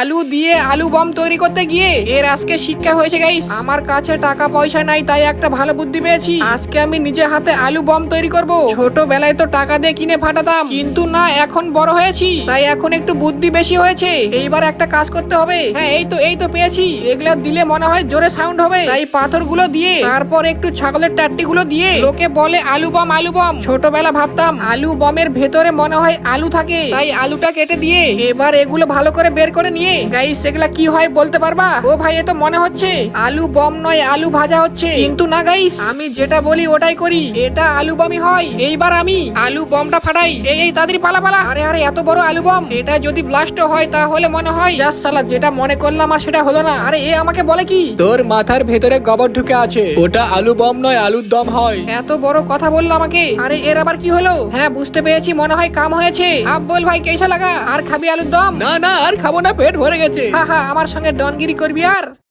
আলু দিয়ে আলু বম তৈরি করতে গিয়ে এর আজকে শিক্ষা হয়েছে গাইস আমার কাছে টাকা পয়সা নাই, তাই একটা ভালো বুদ্ধি পেয়েছি। আজকে আমি নিজে হাতে আলু বম তৈরি করব। ছোটবেলায় তো টাকা দিয়ে কিনে ফাটাতাম, কিন্তু না, এখন বড় হয়েছি। তাই এখন একটু বুদ্ধি বেশি হয়েছে। এইবার একটা কাজ করতে হবে। হ্যাঁ এই তো এই তো পেয়েছি। এগুলা দিলে মনে হয় জোরে সাউন্ড হবে। তাই পাথরগুলো দিয়ে, তারপর একটু ছাগলের টাট্টি গুলো দিয়ে, লোকে বলে আলু বম আলু বম। ছোটবেলা ভাবতাম, আলু বমের ভেতরে মনে হয় আলু থাকে। তাই আলুটা কেটে দিয়ে, এবার এগুলো ভালো করে বের করে নিয়ে গাইস এগুলা কি হয় বলতে পারবা? ও ভাই এ তো মনে হচ্ছে আলু বম নয় আলু ভাজা হচ্ছে। কিন্তু না গাইস আমি যেটা বলি ওটাই করি। এটা আলু বমই হয়। এইবার আমি আলু বমটা ফাটাই। এই এই তাড়াতাড়ি পালা পালা। আরে আরে এত বড় আলু বম। এটা যদি ব্লাস্ট হয় তাহলে মনে হয় জাস সালা যেটা মনে করলাম আর সেটা হলো না। আরে এ আমাকে বলে কি? তোর মাথার ভেতরে গবর ঢুকে আছে। ওটা আলু বম নয় আলুর দম হয়। এত বড় কথা বলল আমাকে। আরে এর আবার কি হলো? হ্যাঁ বুঝতে পেরেছি মনে হয় কাম হয়েছে। আব বল ভাই কেসা লাগা? আর খাবি আলুর দম? না না আর খাব না পেট ভরে গেছে। হা হা আমার সঙ্গে ডনগিরি করবি আর?